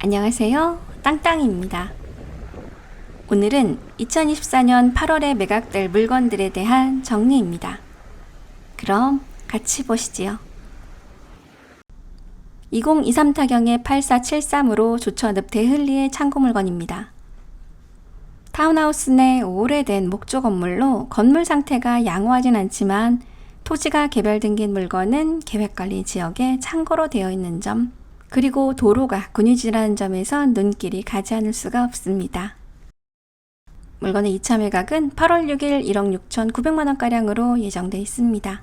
안녕하세요. 땅땅입니다. 오늘은 2024년 8월에 매각될 물건들에 대한 정리입니다. 그럼 같이 보시지요. 2023 타경의 8473으로 조천읍 대ህ리의 창고 물건입니다. 타운하우스 내 오래된 목조 건물로 건물 상태가 양호하진 않지만 토지가 개별 등기인 물건은 계획관리 지역에 창고로 되어 있는 점, 그리고 도로가 군유지라는 점에서 눈길이 가지 않을 수가 없습니다. 물건의 2차 매각은 8월 6일 1억 6,900만원가량으로 예정돼 있습니다.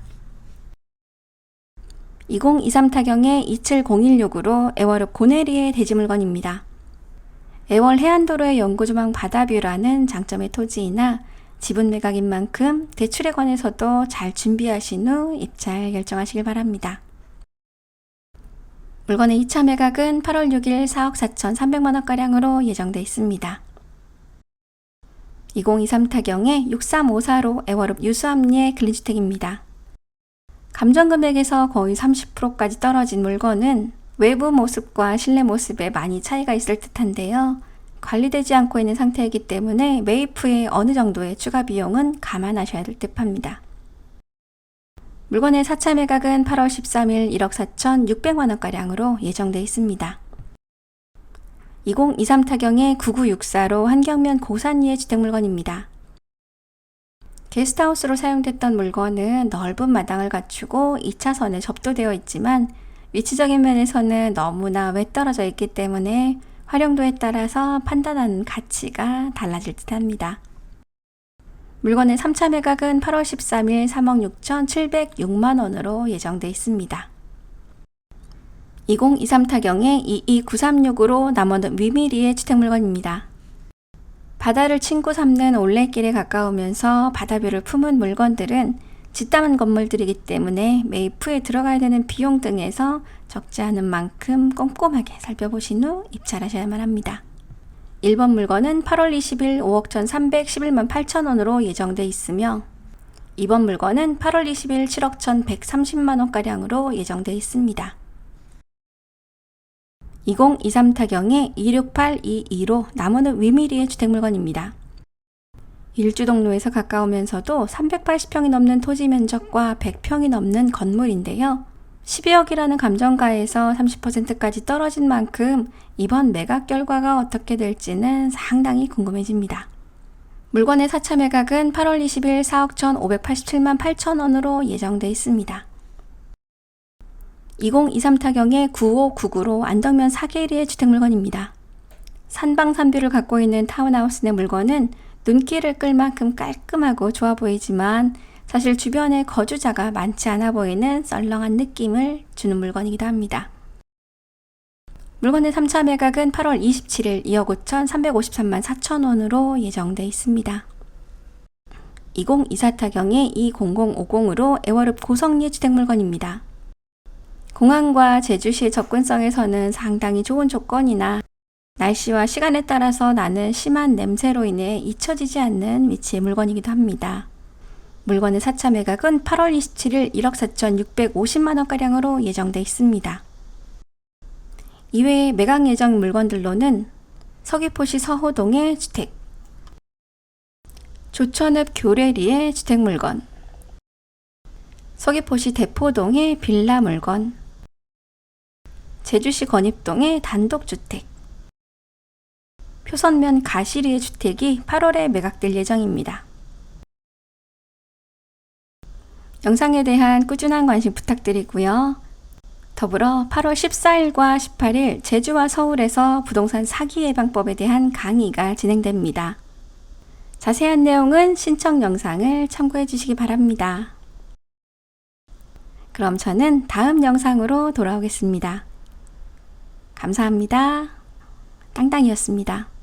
2023 타경의 27016으로 애월읍 고내리의 대지 물건입니다. 애월 해안도로의 연구조망 바다뷰라는 장점의 토지이나 지분 매각인 만큼 대출에 관해서도 잘 준비하신 후 입찰 결정하시길 바랍니다. 물건의 2차 매각은 8월 6일 4억 4,300만원가량으로 예정돼 있습니다. 2023 타경의 6354로 애월읍 유수암리의 근린주택입니다. 감정금액에서 거의 30%까지 떨어진 물건은 외부 모습과 실내 모습에 많이 차이가 있을 듯한데요. 관리되지 않고 있는 상태이기 때문에 매입 후에 어느 정도의 추가 비용은 감안하셔야 될 듯합니다. 물건의 4차 매각은 8월 13일 1억 4,600만원가량으로 예정돼 있습니다. 2023 타경의 9964로 한경면 고산리의 주택 물건입니다. 게스트하우스로 사용됐던 물건은 넓은 마당을 갖추고 2차선에 접도되어 있지만 위치적인 면에서는 너무나 외떨어져 있기 때문에 활용도에 따라서 판단하는 가치가 달라질 듯 합니다. 물건의 3차 매각은 8월 13일 3억 6,706만 원으로 예정돼 있습니다. 2023 타경의 22936으로 남원읍 위미리의 주택 물건입니다. 바다를 친구 삼는 올레길에 가까우면서 바다뷰를 품은 물건들은 짓담은 건물들이기 때문에 후에 들어가야 되는 비용 등에서 적지 않은 만큼 꼼꼼하게 살펴보신 후 입찰하셔야만 합니다. 1번 물건은 8월 20일 5억 1,311만 8천 원으로 예정돼 있으며 2번 물건은 8월 20일 7억 1,130만 원가량으로 예정돼 있습니다. 2023 타경의 26822로 남원읍 위미리의 주택 물건입니다. 일주 동로에서 가까우면서도 380평이 넘는 토지 면적과 100평이 넘는 건물인데요. 12억이라는 감정가에서 30%까지 떨어진 만큼 이번 매각 결과가 어떻게 될지는 상당히 궁금해집니다. 물건의 4차 매각은 8월 20일 4억 1,587만 8천 원으로 예정돼 있습니다. 2023 타경의 9599로 안덕면 사계리의 주택 물건입니다. 산방산뷰를 갖고 있는 타운하우스 내 물건은 눈길을 끌 만큼 깔끔하고 좋아 보이지만 사실 주변에 거주자가 많지 않아 보이는 썰렁한 느낌을 주는 물건이기도 합니다. 물건의 3차 매각은 8월 27일 2억 5천 353만 4천 원으로 예정돼 있습니다. 2024 타경의 20050으로 애월읍 고성리 주택 물건입니다. 공항과 제주시의 접근성에서는 상당히 좋은 조건이나 날씨와 시간에 따라서 나는 심한 냄새로 인해 잊혀지지 않는 위치의 물건이기도 합니다. 물건의 4차 매각은 8월 27일 1억 4,650만 원가량으로 예정돼 있습니다. 이외에 매각 예정 물건들로는 서귀포시 서호동의 주택, 조천읍 교래리의 주택 물건, 서귀포시 대포동의 빌라 물건, 제주시 건입동의 단독주택, 표선면 가시리의 주택이 8월에 매각될 예정입니다. 영상에 대한 꾸준한 관심 부탁드리고요. 더불어 8월 14일과 18일 제주와 서울에서 부동산 사기 예방법에 대한 강의가 진행됩니다. 자세한 내용은 신청 영상을 참고해 주시기 바랍니다. 그럼 저는 다음 영상으로 돌아오겠습니다. 감사합니다. 땅땅이었습니다.